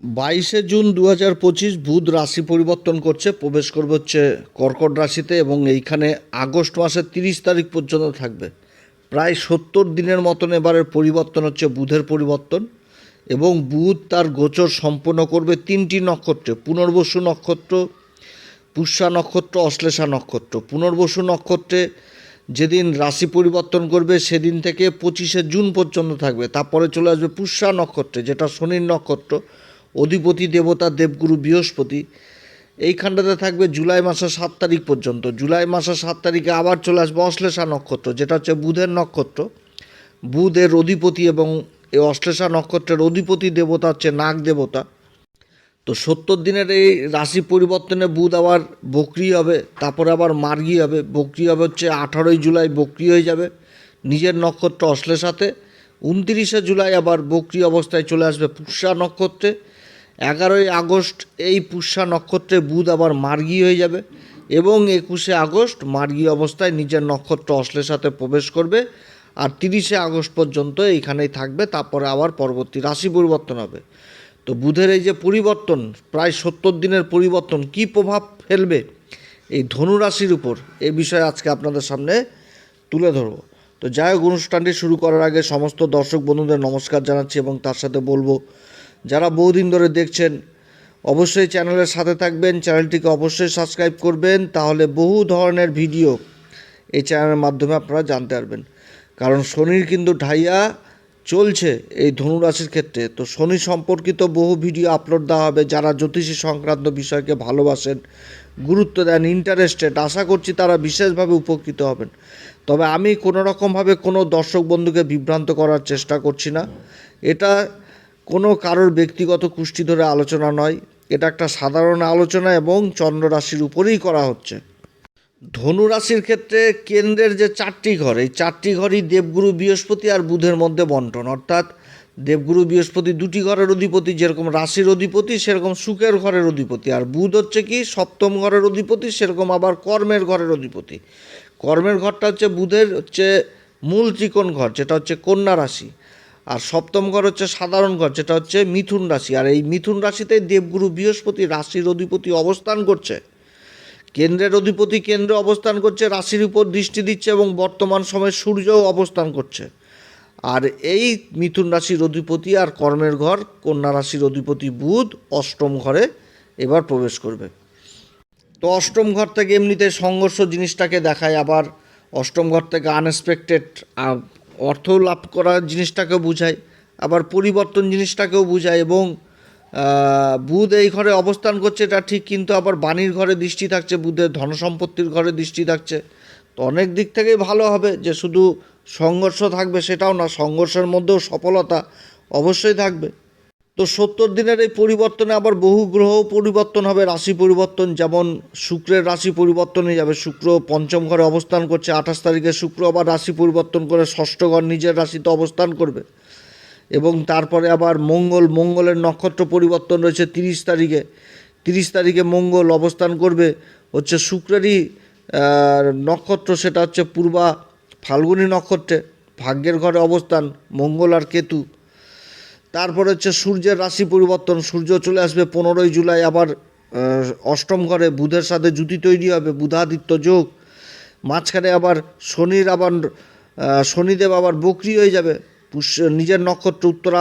বাইশে জুন দু হাজার পঁচিশ বুধ রাশি পরিবর্তন করছে, প্রবেশ করবে হচ্ছে কর্কট রাশিতে এবং এইখানে আগস্ট মাসের তিরিশ তারিখ পর্যন্ত থাকবে। প্রায় সত্তর দিনের মতন এবারের পরিবর্তন হচ্ছে বুধের পরিবর্তন এবং বুধ তার গোচর সম্পন্ন করবে তিনটি নক্ষত্রে, পুনর্বসু নক্ষত্র, পুষ্যা নক্ষত্র, অশ্লেষা নক্ষত্র। পুনর্বসু নক্ষত্রে যেদিন রাশি পরিবর্তন করবে, সেদিন থেকে পঁচিশে জুন পর্যন্ত থাকবে। তারপরে চলে আসবে পুষ্যা নক্ষত্রে, যেটা শনির নক্ষত্র। অধিপতি, দেবতা, দেবগুরু বৃহস্পতি। এইখানটাতে থাকবে জুলাই মাসের সাত তারিখ পর্যন্ত। জুলাই মাসের সাত তারিখে আবার চলে আসবে অশ্লেষা নক্ষত্র, যেটা হচ্ছে বুধের নক্ষত্র। বুধের অধিপতি এবং এই অশ্লেষা নক্ষত্রের অধিপতি দেবতা হচ্ছে নাগ দেবতা। তো সত্তর দিনের এই রাশি পরিবর্তনে বুধ আবার বকরি হবে, তারপরে আবার মার্গি হবে। বকরি হবে হচ্ছে আঠারোই জুলাই, বকরি হয়ে যাবে নিজের নক্ষত্র অশ্লেষাতে। উনতিরিশে জুলাই আবার বকরি অবস্থায় চলে আসবে পুষ্যা নক্ষত্রে। এগারোই আগস্ট এই পুষ্যা নক্ষত্রে বুধ আবার মার্গি হয়ে যাবে এবং একুশে আগস্ট মার্গি অবস্থায় নিজের নক্ষত্র অশ্লেষাতে প্রবেশ করবে আর তিরিশে আগস্ট পর্যন্ত এইখানেই থাকবে, তারপরে আবার পরবর্তী রাশি পরিবর্তন হবে। তো বুধের এই যে পরিবর্তন, প্রায় সত্তর দিনের পরিবর্তন কি প্রভাব ফেলবে এই ধনু রাশির উপর, এ বিষয়ে আজকে আপনাদের সামনে তুলে ধরবো। তো যাই হোক, অনুষ্ঠানটি শুরু করার আগে সমস্ত দর্শক বন্ধুদের নমস্কার জানাচ্ছি এবং তার সাথে বলব যারা বহুদিন ধরে দেখছেন, অবশ্যই চ্যানেলের সাথে থাকবেন, চ্যানেলটিকে অবশ্যই সাবস্ক্রাইব করবেন, তাহলে বহু ধরনের ভিডিও এই চ্যানেলের মাধ্যমে আপনারা জানতে পারবেন। কারণ শনির কিন্তু ঢাইয়া চলছে এই ধনুরাশির ক্ষেত্রে। তো শনি সম্পর্কিত বহু ভিডিও আপলোড দেওয়া হবে, যারা জ্যোতিষী সংক্রান্ত বিষয়কে ভালোবাসেন, গুরুত্ব দেন ইন্টারেস্টেড আশা করছি তারা বিশেষভাবে উপকৃত হবেন। তবে আমি কোনো রকমভাবে কোনো দর্শক বন্ধুকে বিভ্রান্ত করার চেষ্টা করছি না। এটা কোনো কারোর ব্যক্তিগত কুষ্টি ধরে আলোচনা নয়। এটা একটা সাধারণ আলোচনা এবং চন্দ্র রাশির উপরেই করা হচ্ছে। ধনু রাশির ক্ষেত্রে কেন্দ্রের যে চারটি ঘর, এই চারটি ঘরই দেবগুরু, বৃহস্পতি আর বুধের মধ্যে বন্টন। অর্থাৎ দেবগুরু, বৃহস্পতি দুটি ঘরের অধিপতি, যেরকম রাশির অধিপতি, সেরকম সুখের ঘরের অধিপতি। আর বুধ হচ্ছে কি, সপ্তম ঘরের অধিপতি, সেরকম আবার কর্মের ঘরের অধিপতি। কর্মের ঘরটা হচ্ছে বুধের হচ্ছে মূল ত্রিকোণ ঘর, যেটা হচ্ছে কন্যা রাশি। আর সপ্তম ঘর হচ্ছে সাধারণ ঘর, যেটা হচ্ছে মিথুন রাশি। আর এই মিথুন রাশিতে দেবগুরু বৃহস্পতি রাশির অধিপতি অবস্থান করছে। কেন্দ্রের অধিপতি কেন্দ্রে অবস্থান করছে, রাশির উপর দৃষ্টি দিচ্ছে এবং বর্তমান সময়ে সূর্যও অবস্থান করছে। আর এই মিথুন রাশির অধিপতি আর কর্মের ঘর, কন্যা রাশির অধিপতি বুধ অষ্টম ঘরে এবার প্রবেশ করবে। তো অষ্টম ঘর থেকে এমনিতে সংঘর্ষ জিনিসটাকে দেখায়, আবার অষ্টম ঘর থেকে আনএক্সপেক্টেড অর্থ লাভ করার জিনিসটাকেও বোঝায়, আবার পরিবর্তন জিনিসটাকেও বোঝায় এবং বুধ এই ঘরে অবস্থান করছে, এটা ঠিক, কিন্তু আবার বাণীর ঘরে দৃষ্টি থাকছে, বুধের ধনসম্পত্তির ঘরে দৃষ্টি থাকছে। তো অনেক দিক থেকেই ভালো হবে যে শুধু সংঘর্ষ থাকবে সেটাও না, সংঘর্ষের মধ্যেও সফলতা অবশ্যই থাকবে। তো সত্তর দিনের এই পরিবর্তনে আবার বহু গ্রহ পরিবর্তন হবে, রাশি পরিবর্তন যেমন শুক্রের রাশি পরিবর্তন যাবে, শুক্র পঞ্চম ঘরে অবস্থান করছে, আঠাশ তারিখে শুক্র আবার রাশি পরিবর্তন করে ষষ্ঠ ঘর নিজের রাশিতে অবস্থান করবে। এবং তারপরে আবার মঙ্গল, মঙ্গলের নক্ষত্র পরিবর্তন রয়েছে তিরিশ তারিখে। তিরিশ তারিখে মঙ্গল অবস্থান করবে, হচ্ছে শুক্রেরই নক্ষত্র সেটা হচ্ছে পূর্বা ফাল্গুনী নক্ষত্রে, ভাগ্যের ঘরে অবস্থান, মঙ্গল আর কেতু। তারপরে হচ্ছে সূর্যের রাশি পরিবর্তন, সূর্য চলে আসবে পনেরোই জুলাই, আবার অষ্টম ঘরে বুধের সাথে জুতি তৈরি হবে, বুধাদিত্য যোগ। মাঝখানে আবার শনির আবার শনিদেব আবার বকরি হয়ে যাবে। নিজের নক্ষত্র উত্তরা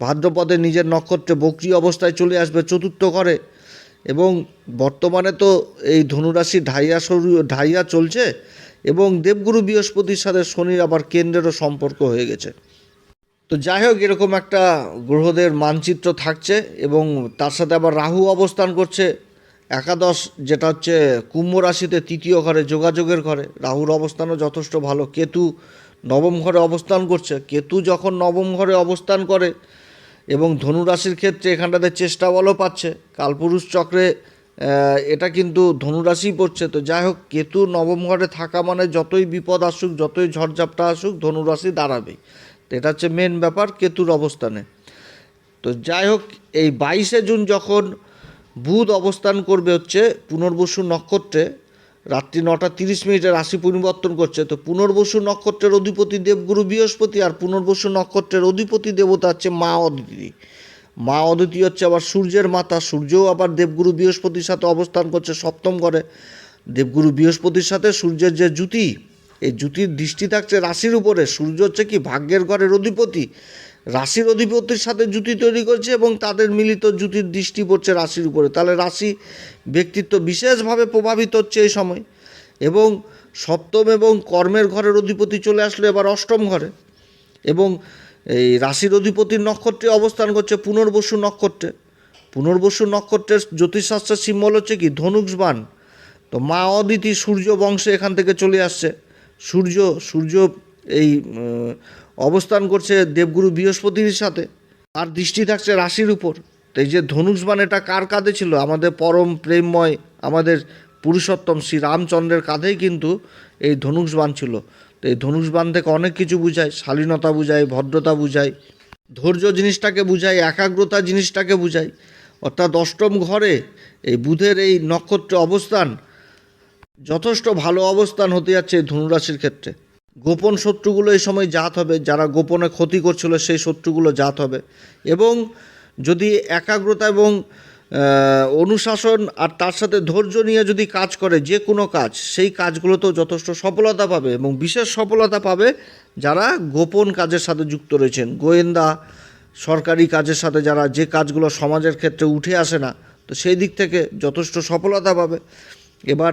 ভাদ্রপদে নিজের নক্ষত্রে বকরি অবস্থায় চলে আসবে চতুর্থ ঘরে। এবং বর্তমানে তো এই ধনুরাশি ঢাইয়া সরু, ঢাইয়া চলছে এবং দেবগুরু বৃহস্পতির সাথে শনির আবার কেন্দ্রেরও সম্পর্ক হয়ে গেছে। তো যাই হোক এরকম একটা গ্রহদের মানচিত্র থাকছে এবং তার সাথে আবার রাহু অবস্থান করছে। একাদশ, যেটা হচ্ছে কুম্ভ রাশিতে তৃতীয় ঘরে যোগাযোগের ঘরে। রাহুর অবস্থানও যথেষ্ট ভালো। কেতু নবম ঘরে অবস্থান করছে। কেতু যখন নবম ঘরে অবস্থান করে এবং ধনুরাশির ক্ষেত্রে এখানটাতে চেষ্টা বলও পাচ্ছে। কালপুরুষ চক্রে এটা কিন্তু ধনুরাশিই পড়ছে। তো যাই হোক কেতু নবম ঘরে থাকা মানে যতই বিপদ আসুক, যতই ঝড়ঝাপটা আসুক ধনুরাশি দাঁড়াবেই। এটা হচ্ছে মেন ব্যাপার কেতুর অবস্থানে। তো যাই হোক এই বাইশে জুন যখন বুধ অবস্থান করবে হচ্ছে পুনর্বসু নক্ষত্রে, রাত্রি নটা তিরিশ মিনিটে রাশি পরিবর্তন করছে, তো পুনর্বসু নক্ষত্রের অধিপতি দেবগুরু বৃহস্পতি আর পুনর্বসু নক্ষত্রের অধিপতি দেবতা হচ্ছে মা অদিতি। মা অদিতি হচ্ছে আবার সূর্যের মাতা, সূর্যও আবার দেবগুরু বৃহস্পতির সাথে অবস্থান করছে সপ্তম ঘরে। দেবগুরু বৃহস্পতির সাথে সূর্যের যে জ্যুতি এই জ্যুতির দৃষ্টি থাকছে রাশির উপরে। সূর্য হচ্ছে কি ভাগ্যের ঘরের অধিপতি। রাশির অধিপতির সাথে জুতি তৈরি করছে এবং তাদের মিলিত জুতির দৃষ্টি পড়ছে রাশির উপরে। তাহলে রাশি ব্যক্তিত্ব বিশেষভাবে প্রভাবিত হচ্ছে এই সময় এবং সপ্তম এবং কর্মের ঘরের অধিপতি চলে আসলো এবার অষ্টম ঘরে এবং এই রাশির অধিপতির নক্ষত্রে অবস্থান করছে পুনর্বসু নক্ষত্রে। পুনর্বসু নক্ষত্রের জ্যোতিষশাস্ত্রের সিম্বল হচ্ছে কি ধনুষবান তো মা অদিতি সূর্য বংশে এখান থেকে চলে আসছে। সূর্য সূর্য এই অবস্থান করছে দেবগুরু বৃহস্পতির সাথে। আর দৃষ্টি থাকছে রাশির উপর। তো এই যে ধনুষবান এটা কার কাঁধে ছিল? আমাদের পরম প্রেমময়, আমাদের পুরুষোত্তম শ্রী রামচন্দ্রের কাঁধেই কিন্তু এই ধনুষবান ছিল। তো এই ধনুষবান থেকে অনেক কিছু বুঝায়। শালীনতা বুঝায়, ভদ্রতা বুঝায়, ধৈর্য জিনিসটাকে বুঝায়, একাগ্রতা জিনিসটাকে বুঝায়। অর্থাৎ অষ্টম ঘরে এই বুধের এই নক্ষত্র অবস্থান যথেষ্ট ভালো অবস্থান হতে যাচ্ছে এই ধনুরাশির ক্ষেত্রে। গোপন শত্রুগুলো এই সময় জাত হবে, যারা গোপনে ক্ষতি করছিল সেই শত্রুগুলো জাত হবে। এবং যদি একাগ্রতা এবং অনুশাসন আর তার সাথে ধৈর্য নিয়ে যদি কাজ করে, যে কোনো কাজ, সেই কাজগুলোতেও যথেষ্ট সফলতা পাবে এবং বিশেষ সফলতা পাবে যারা গোপন কাজের সাথে যুক্ত রয়েছেন। গোয়েন্দা, সরকারি কাজের সাথে যারা যে কাজগুলো সমাজের ক্ষেত্রে উঠে আসে না, তো সেই দিক থেকে যথেষ্ট সফলতা পাবে। এবার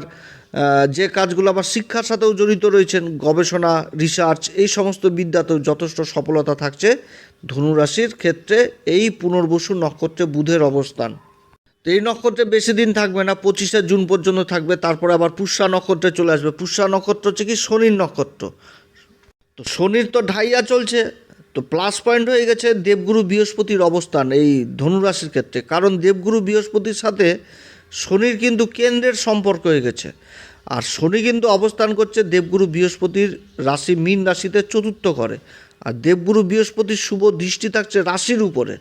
যে কাজগুলো আবার শিক্ষার সাথেও জড়িত রয়েছেন, গবেষণা রিসার্চ এই সমস্ত বিদ্যাতেও যথেষ্ট সফলতা থাকছে ধনুরাশির ক্ষেত্রে এই পুনর্বসু নক্ষত্রে বুধের অবস্থান। তো এই নক্ষত্রে বেশি দিন থাকবে না, পঁচিশে জুন পর্যন্ত থাকবে, তারপরে আবার পুষ্যা নক্ষত্রে চলে আসবে। পুষ্যা নক্ষত্র হচ্ছে কি শনির নক্ষত্র। তো শনির তো ঢাইয়া চলছে, তো প্লাস পয়েন্ট হয়ে গেছে দেবগুরু বৃহস্পতির অবস্থান এই ধনুরাশির ক্ষেত্রে। কারণ দেবগুরু বৃহস্পতির সাথে শনির কিন্তু কেন্দ্রের সম্পর্ক হয়ে গেছে। আর শনি কিন্তু অবস্থান করছে দেবগুরু বৃহস্পতির রাশি, মীন রাশিতে চতুর্থ ঘরে। আর দেবগুরু বৃহস্পতির শুভ দৃষ্টি থাকছে রাশির উপরে।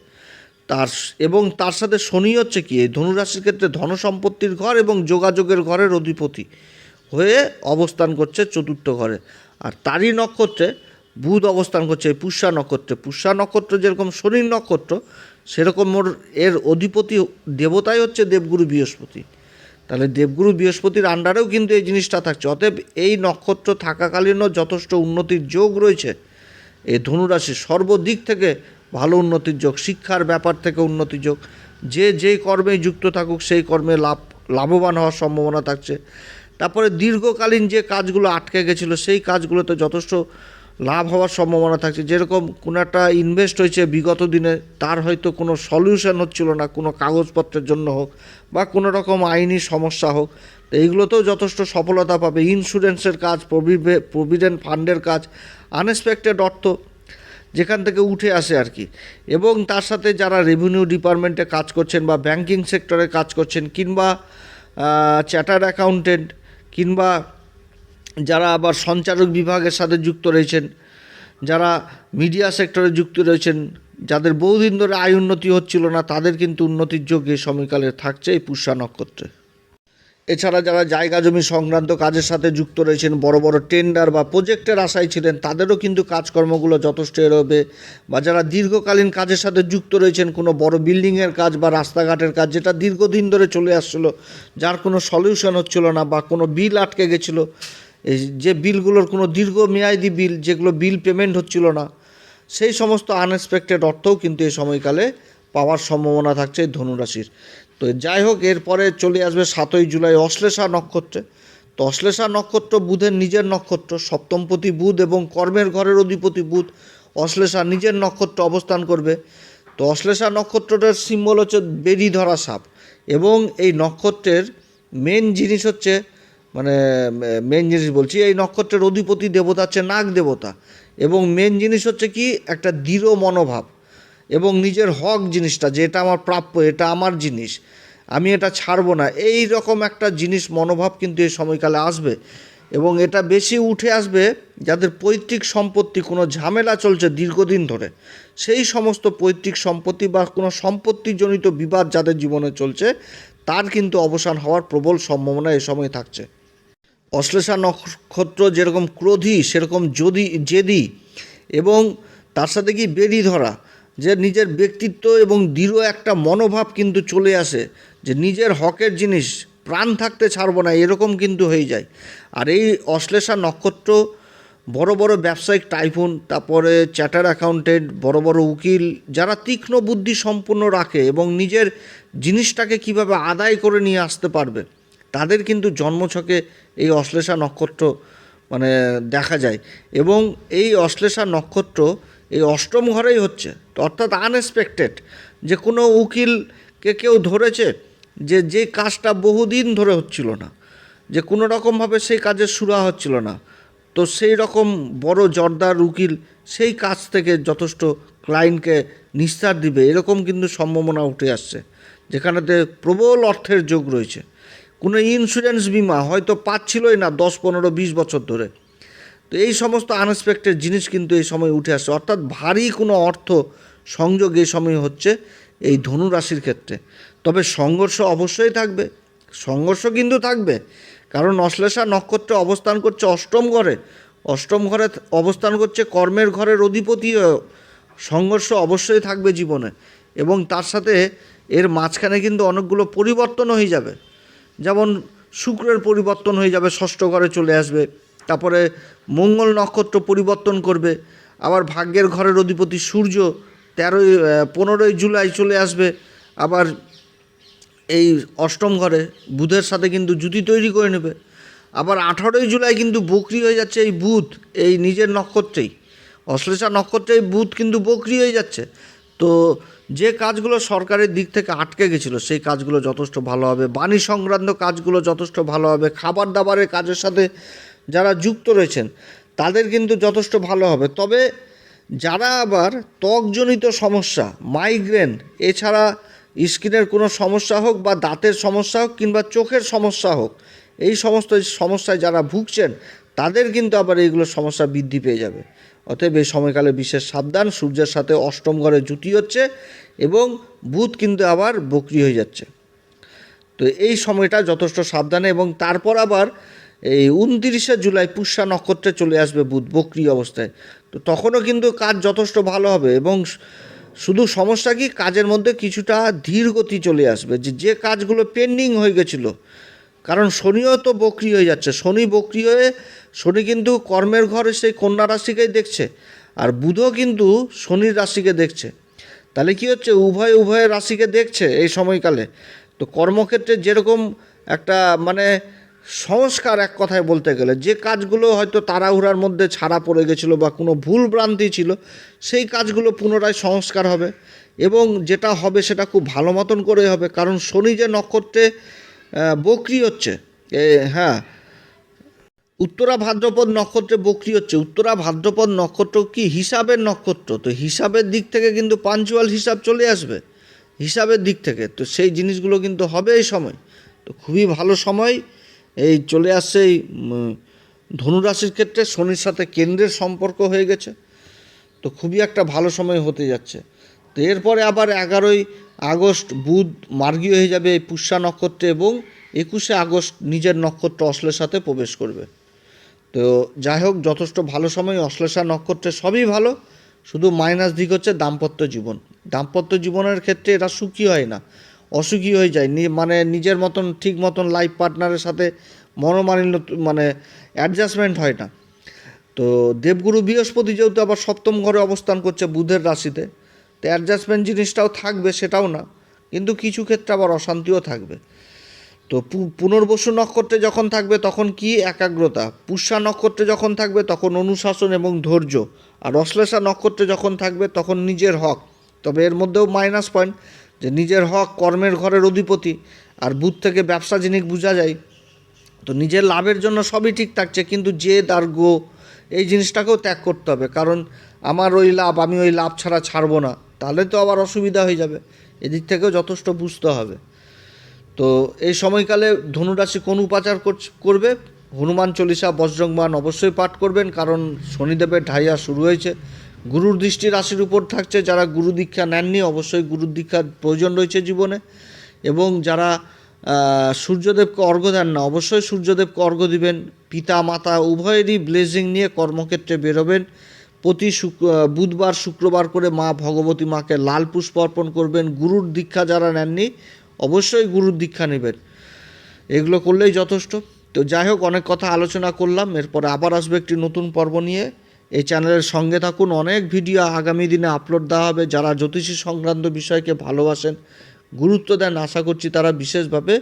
তার এবং তার সাথে শনি হচ্ছে কি? এই ধনুরাশির ক্ষেত্রে ধন সম্পত্তির ঘর এবং যোগাযোগের ঘরের অধিপতি হয়ে অবস্থান করছে চতুর্থ ঘরে। আর তারই নক্ষত্রে বুধ অবস্থান করছে পুষ্যা নক্ষত্রে। পুষ্যা নক্ষত্র যেরকম শনির নক্ষত্র সেরকম ওর, এর অধিপতি, দেবতাই হচ্ছে দেবগুরু বৃহস্পতি। তাহলে দেবগুরু বৃহস্পতির আন্ডারেও কিন্তু এই জিনিসটা থাকছে। অতএব এই নক্ষত্র থাকাকালীনও যথেষ্ট উন্নতির যোগ রয়েছে। এই ধনুরাশি সর্বদিক থেকে ভালো উন্নতির যোগ, শিক্ষার ব্যাপার থেকে উন্নতির যোগ। যে যেই কর্মে যুক্ত থাকুক, সেই কর্মে লাভ, লাভবান হওয়ার সম্ভাবনা থাকছে। তারপরে দীর্ঘকালীন যে কাজগুলো আটকে গেছিল, সেই কাজগুলোতে যথেষ্ট লাভ হওয়ার সম্ভাবনা থাকছে। যেরকম কোনো একটা ইনভেস্ট হয়েছে বিগত দিনে, তার হয়তো কোনো সলিউশন হচ্ছিল না, কোনো কাগজপত্রের জন্য হোক বা কোনো রকম আইনি সমস্যা হোক। তো এইগুলোতেও যথেষ্ট সফলতা পাবে। ইন্স্যুরেন্সের কাজ প্রভিডে- প্রভিডেন্ট ফান্ডের কাজ আনএক্সপেক্টেড অর্থ যেখান থেকে উঠে আসে আর কি। এবং তার সাথে যারা রেভিনিউ ডিপার্টমেন্টে কাজ করছেন বা ব্যাংকিং সেক্টরে কাজ করছেন কিংবা চ্যাটার্ড অ্যাকাউন্টেন্ট কিংবা যারা আবার সঞ্চারক বিভাগের সাথে যুক্ত রয়েছেন, যারা মিডিয়া সেক্টরে যুক্ত রয়েছেন, যাদের বহুদিন ধরে আয় উন্নতি হচ্ছিল না, তাদের কিন্তু উন্নতির যোগ এই সময়কালে থাকছে এই পুষ্যা নক্ষত্রে। এছাড়া যারা জায়গা জমি সংক্রান্ত কাজের সাথে যুক্ত রয়েছেন, বড় বড় টেন্ডার বা প্রজেক্টের আশায় ছিলেন, তাদেরও কিন্তু কাজকর্মগুলো যথেষ্ট এরোবে বা যারা দীর্ঘকালীন কাজের সাথে যুক্ত রয়েছেন, কোনো বড় বিল্ডিংয়ের কাজ বা রাস্তাঘাটের কাজ যেটা দীর্ঘদিন ধরে চলে আসছিল, যার কোনো সলিউশন হচ্ছিল না বা কোনো বিল আটকে গেছিল যে বিলগুলোর কোনো দীর্ঘমেয়াদী বিল, যেগুলো বিল পেমেন্ট হচ্ছিল না, সেই সমস্ত আনএক্সপেক্টেড অর্থও কিন্তু এই সময়কালে পাওয়ার সম্ভাবনা থাকছে এই ধনুরাশির। তো যাই হোক, এরপরে চলে আসবে সাতই জুলাই অশ্লেষা নক্ষত্রে। তো অশ্লেষা নক্ষত্র বুধের নিজের নক্ষত্র, সপ্তমপতি বুধ এবং কর্মের ঘরের অধিপতি বুধ অশ্লেষা নিজের নক্ষত্র অবস্থান করবে। তো অশ্লেষা নক্ষত্রটার সিম্বল হচ্ছে বেরি ধরা সাপ এবং এই নক্ষত্রের মেন জিনিস হচ্ছে মানে মেন জিনিস বলছি, এই নক্ষত্রের অধিপতি দেবতা হচ্ছে নাগ দেবতা। এবং মেন জিনিস হচ্ছে কি, একটা দৃঢ় মনোভাব। এবং নিজের হক জিনিসটা, যে এটা আমার প্রাপ্য, এটা আমার জিনিস, আমি এটা ছাড়বো না। এই রকম একটা জিনিস, মনোভাব কিন্তু এই সময়কালে আসবে। এবং এটা বেশি উঠে আসবে যাদের পৈতৃক সম্পত্তি, কোনো ঝামেলা চলছে দীর্ঘদিন ধরে, সেই সমস্ত পৈতৃক সম্পত্তি বা কোনো সম্পত্তিজনিত বিবাদ যাদের জীবনে চলছে, তার কিন্তু অবসান হওয়ার প্রবল সম্ভাবনা এ সময় থাকছে। অশ্লেষা নক্ষত্র যেরকম ক্রোধী, সেরকম যদি, জেদি, এবং তার সাথে কি বেরি ধরা, যে নিজের ব্যক্তিত্ব এবং দৃঢ় একটা মনোভাব কিন্তু চলে আসে, যে নিজের হকের জিনিস, প্রাণ থাকতে ছাড়বো না, এরকম কিন্তু হয়ে যায়। আর এই অশ্লেষা নক্ষত্র, বড় বড় ব্যবসায়িক টাইফুন, তারপরে চ্যাটার অ্যাকাউন্টেন্ট, বড় বড় উকিল, যারা তীক্ষ্ণ বুদ্ধি সম্পূর্ণ রাখে এবং নিজের জিনিসটাকে কীভাবে আদায় করে নিয়ে আসতে পারবে। তাদের কিন্তু জন্মছকে এই অশ্লেষা নক্ষত্র মানে দেখা যায়। এবং এই অশ্লেষা নক্ষত্র এই অষ্টম ঘরেই হচ্ছে। অর্থাৎ আনএক্সপেক্টেড যে কোনো উকিলকে কেউ ধরেছে যে যে কাজটা বহুদিন ধরে হচ্ছিল না, যে কোনো রকমভাবে সেই কাজের সুরা হচ্ছিল না। তো সেই রকম বড় জর্দার উকিল সেই কাজ থেকে যথেষ্ট ক্লায়েন্টকে নিস্তার দিবে, এরকম কিন্তু সম্ভাবনা উঠে আসছে, যেখানেতে প্রবল অর্থের যোগ রয়েছে। কোনো ইন্স্যুরেন্স বিমা হয়তো পাচ্ছিলই না দশ, পনেরো, বিশ বছর ধরে। তো এই সমস্ত আনএক্সপেক্টেড জিনিস কিন্তু এই সময় উঠে আসছে অর্থাৎ ভারী কোনো অর্থ সংযোগ এই সময় হচ্ছে এই ধনু রাশির ক্ষেত্রে। তবে সংঘর্ষ অবশ্যই থাকবে। সংঘর্ষ কিন্তু থাকবে। কারণ অশ্লেষা নক্ষত্রে অবস্থান করছে অষ্টম ঘরে। অষ্টম ঘরে অবস্থান করছে কর্মের ঘরের অধিপতি সংঘর্ষ অবশ্যই থাকবে জীবনে। এবং তার সাথে এর মাঝখানে কিন্তু অনেকগুলো পরিবর্তন হয়ে যাবে। যেমন শুক্রের পরিবর্তন হয়ে যাবে, ষষ্ঠ ঘরে চলে আসবে, তারপরে মঙ্গল নক্ষত্র পরিবর্তন করবে, আবার ভাগ্যের ঘরের অধিপতি সূর্য তেরোই পনেরোই জুলাই চলে আসবে, আবার এই অষ্টম ঘরে বুধের সাথে কিন্তু জুতি তৈরি করে নেবে, আবার আঠারোই জুলাই কিন্তু বকরি হয়ে যাচ্ছে এই বুধ, এই নিজের নক্ষত্রেই, অশ্লেষা নক্ষত্রেই বুধ কিন্তু বকরি হয়ে যাচ্ছে, তো যে কাজগুলো সরকারের দিক থেকে আটকে গেছিল, সেই কাজগুলো যথেষ্ট ভালো হবে। বাণী সংক্রান্ত কাজগুলো যথেষ্ট ভালো হবে। খাবার দাবারের কাজের সাথে যারা যুক্ত রয়েছেন, তাদের কিন্তু যথেষ্ট ভালো হবে। তবে যারা আবার ত্বকজনিত সমস্যা, মাইগ্রেন, এছাড়া স্কিনের কোনো সমস্যা হোক বা দাঁতের সমস্যা হোক কিংবা চোখের সমস্যা হোক, এই সমস্ত সমস্যায় যারা ভুগছেন, তাদের কিন্তু আবার এইগুলো সমস্যা বৃদ্ধি পেয়ে যাবে। অতএব এই সময়কালে বিশেষ সাবধান, সূর্যের সাথে অষ্টম ঘরে জুটি হচ্ছে এবং বুধ কিন্তু আবার বকরি হয়ে যাচ্ছে। তো এই সময়টা যথেষ্ট সাবধানে এবং তারপর আবার এই উনতিরিশে জুলাই পুষ্যা নক্ষত্রে চলে আসবে বুধ বক্রি অবস্থায়। তো তখনও কিন্তু কাজ যথেষ্ট ভালো হবে এবং শুধু সমস্যা কি, কাজের মধ্যে কিছুটা ধীর গতি চলে আসবে। যে যে কাজগুলো পেন্ডিং হয়ে গেছিল, কারণ শনিও তো বক্রি হয়ে যাচ্ছে। শনি বক্রি হয়ে শনি কিন্তু কর্মের ঘরে সেই কন্যা রাশিকেই দেখছে আর বুধও কিন্তু শনির রাশিকে দেখছে। তাহলে কি হচ্ছে? উভয় উভয়ের রাশিকে দেখছে এই সময়কালে। তো কর্মক্ষেত্রে যেরকম একটা মানে সংস্কার এক কথায় বলতে গেলে যে কাজগুলো হয়তো তাড়াহুড়ার মধ্যে ছাড়া পড়ে গেছিল বা কোনো ভুল ভ্রান্তি ছিল সেই কাজগুলো পুনরায় সংস্কার হবে এবং যেটা হবে সেটা খুব ভালো মতন করে হবে। কারণ শনি যে নক্ষত্রে বক্রি হচ্ছে এ, হ্যাঁ উত্তরা ভাদ্রপদ নক্ষত্রে বক্রি হচ্ছে। উত্তরা ভাদ্রপদ নক্ষত্র কি? হিসাবের নক্ষত্র। তো হিসাবের দিক থেকে কিন্তু পাঞ্চুয়াল হিসাব চলে আসবে। হিসাবের দিক থেকে। তো সেই জিনিসগুলো কিন্তু হবে এই সময়। তো খুবই ভালো সময়। এই চলে আসছে এই ধনুরাশির ক্ষেত্রে শনির সাথে কেন্দ্রের সম্পর্ক হয়ে গেছে। তো খুবই একটা ভালো সময় হতে যাচ্ছে। তো এরপরে আবার এগারোই আগস্ট বুধ মার্গীয় হয়ে যাবে এই পুষ্যা নক্ষত্রে এবং একুশে আগস্ট নিজের নক্ষত্র অশ্লের সাথে প্রবেশ করবে। তো যাই হোক, যথেষ্ট ভালো সময়, অশ্লেষা নক্ষত্রে সবই ভালো, শুধু মাইনাস দিক হচ্ছে দাম্পত্য জীবন। দাম্পত্য জীবনের ক্ষেত্রে এরা সুখী হয় না, অসুখী হয়ে যায়। মানে নিজের মতন, ঠিক মতন লাইফ পার্টনারের সাথে মনোমালিন্য মানে অ্যাডজাস্টমেন্ট হয় না। তো দেবগুরু বৃহস্পতি যেহেতু আবার সপ্তম ঘরে অবস্থান করছে বুধের রাশিতে, তো অ্যাডজাস্টমেন্ট জিনিসটাও থাকবে, সেটাও না। কিন্তু কিছু ক্ষেত্রে আবার অশান্তিও থাকবে। তো পুনর্বসু নক্ষত্রে যখন থাকবে তখন কি একাগ্রতা? পুষ্যা নক্ষত্রে যখন থাকবে তখন অনুশাসন এবং ধৈর্য। আর অশ্লেষা নক্ষত্রে যখন থাকবে তখন নিজের হক। তবে এর মধ্যেও মাইনাস পয়েন্ট, যে নিজের হক কর্মের ঘরের অধিপতি। আর বুথ থেকে ব্যবসা জিনিস বোঝা যায়, তো নিজের লাভের জন্য সবই ঠিক থাকছে, কিন্তু জেদ আর গো, এই জিনিসটাকেও ত্যাগ করতে হবে। কারণ আমার ওই লাভ, আমি ওই লাভ ছাড়া ছাড়বো না। তাহলে তো আবার অসুবিধা হয়ে যাবে। এদিক থেকেও যথেষ্ট বুঝতে হবে। তো এই সময়কালে ধনুরাশি কোন উপাচার করবে? হনুমান চল্লিশা বজ্রংবান অবশ্যই পাঠ করবেন, কারণ শনিদেবের ঢাইয়া শুরু হয়েছে। গুরুর দৃষ্টি রাশির উপর থাকছে, যারা গুরু দীক্ষা নেননি, অবশ্যই গুরুর দীক্ষার প্রয়োজন রয়েছে জীবনে। এবং যারা সূর্যদেবকে অর্ঘ্য দেন না, অবশ্যই সূর্যদেবকে অর্ঘ্য দিবেন। পিতা, মাতা উভয়েরই ব্লেজিং নিয়ে কর্মক্ষেত্রে বেরোবেন। প্রতি শুক্র বুধবার, শুক্রবার করে মা ভগবতী মাকে লাল পুষ্প অর্পণ করবেন। গুরুর দীক্ষা যারা নেননি অবশ্যই গুরুর দীক্ষা নেবেন। এগুলো করলেই যথেষ্ট। তো যাই হোক, অনেক কথা আলোচনা করলাম। এরপরে আবার আসবে একটি নতুন পর্ব নিয়ে। এই চ্যানেলের সঙ্গে থাকুন। অনেক ভিডিও আগামী দিনে আপলোড দেওয়া হবে। যারা জ্যোতিষী সংক্রান্ত বিষয়কে ভালোবাসেন, গুরুত্ব দেন, আশা করছি তারা বিশেষভাবে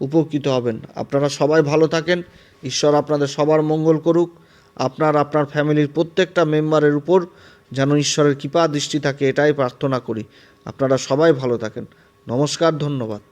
উপকৃত হবেন। আপনারা সবাই ভালো থাকেন। ঈশ্বর আপনাদের সবার মঙ্গল করুক। আপনার আপনার ফ্যামিলির প্রত্যেকটা মেম্বারের উপর যেন ঈশ্বরের কৃপা দৃষ্টি থাকে, এটাই প্রার্থনা করি। আপনারা সবাই ভালো থাকেন। নমস্কার ধন্যবাদ।